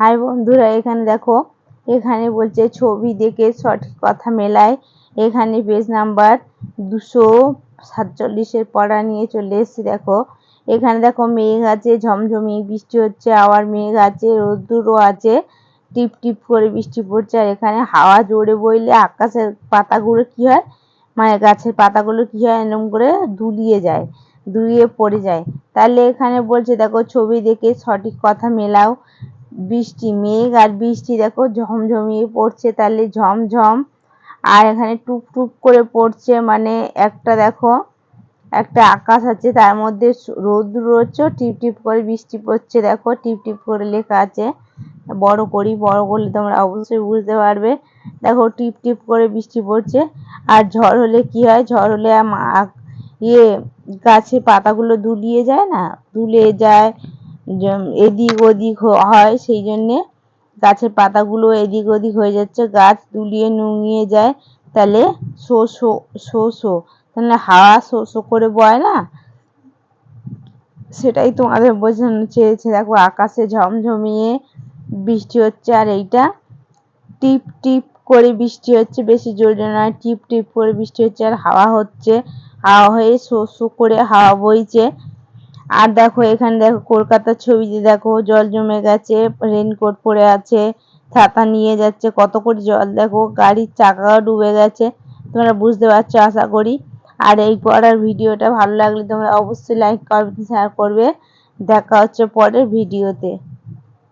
High বন্ধুরা, এখানে দেখো, এখানে বলছে ছবি দেখে সঠিক কথা মেলায়। এখানে পেজ নাম্বার দুশো সাতচল্লিশের পড়া নিয়ে চলে এসেছি, দেখো। এখানে দেখো মেঘ আছে ঝমঝমি বৃষ্টি হচ্ছে, আবার মেঘ আছে, রোদ্দুরও আছে। টিপ টিপ করে বৃষ্টি পড়ছে, আর এখানে হাওয়া জোরে বইলে আকাশের পাতাগুলো কি হয়? মানে গাছের পাতাগুলো কি হয়? এরম করে দুলিয়ে যায়, দুলিয়ে পড়ে যায়। তাহলে এখানে বলছে, দেখো ছবি দেখে সঠিক কথা মেলাও। বৃষ্টি, মেঘ আর বৃষ্টি দেখো ঝমঝমিয়ে পড়ছে, তাহলে ঝমঝম। আর এখানে টুপ টুপ করে পড়ছে মানে একটা দেখো, একটা আকাশ আছে, তার মধ্যে রোদ রয়েছে, টিপ টিপ করে বৃষ্টি পড়ছে, দেখো টিপ টিপ করে লেখা আছে। বড় করি, বড় করলে তোমরা অবশ্যই বুঝতে পারবে। দেখো টিপ টিপ করে বৃষ্টি পড়ছে, আর ঝড় হলে কি হয়? ঝড় হলে ইয়ে গাছের পাতাগুলো দুলিয়ে যায় না? দুলে যায় এদিক ওদিক হয়, সেই জন্যে গাছের পাতাগুলো এদিক ওদিক হয়ে যাচ্ছে। গাছ দুলিয়ে নুঙিয়ে যায়, তাহলে শো শো শো শো। হাওয়া শো শো করে বয় না? সেটাই তোমাদের বোঝানো চেয়েছে। দেখো আকাশে ঝমঝমিয়ে বৃষ্টি হচ্ছে, আর এইটা টিপ টিপ করে বৃষ্টি হচ্ছে, বেশি জোরে নয়, টিপ টিপ করে বৃষ্টি হচ্ছে, আর হাওয়া হচ্ছে। হাওয়া হয়ে শো শো করে হাওয়া বইছে। আর দেখো, এখানে দেখো, কলকাতার ছবিতে দেখো, জল জমে গেছে রেনকোট পরে আছে, ছাতা নিয়ে যাচ্ছে, কত করে জল দেখো, গাড়ির চাকাও ডুবে গেছে, তোমরা বুঝতে পারছ, আশা করি। আর এই পড়ার ভিডিওটা ভালো লাগলে তোমরা অবশ্যই লাইক করবে শেয়ার করবে। দেখা হচ্ছে পরের ভিডিওতে।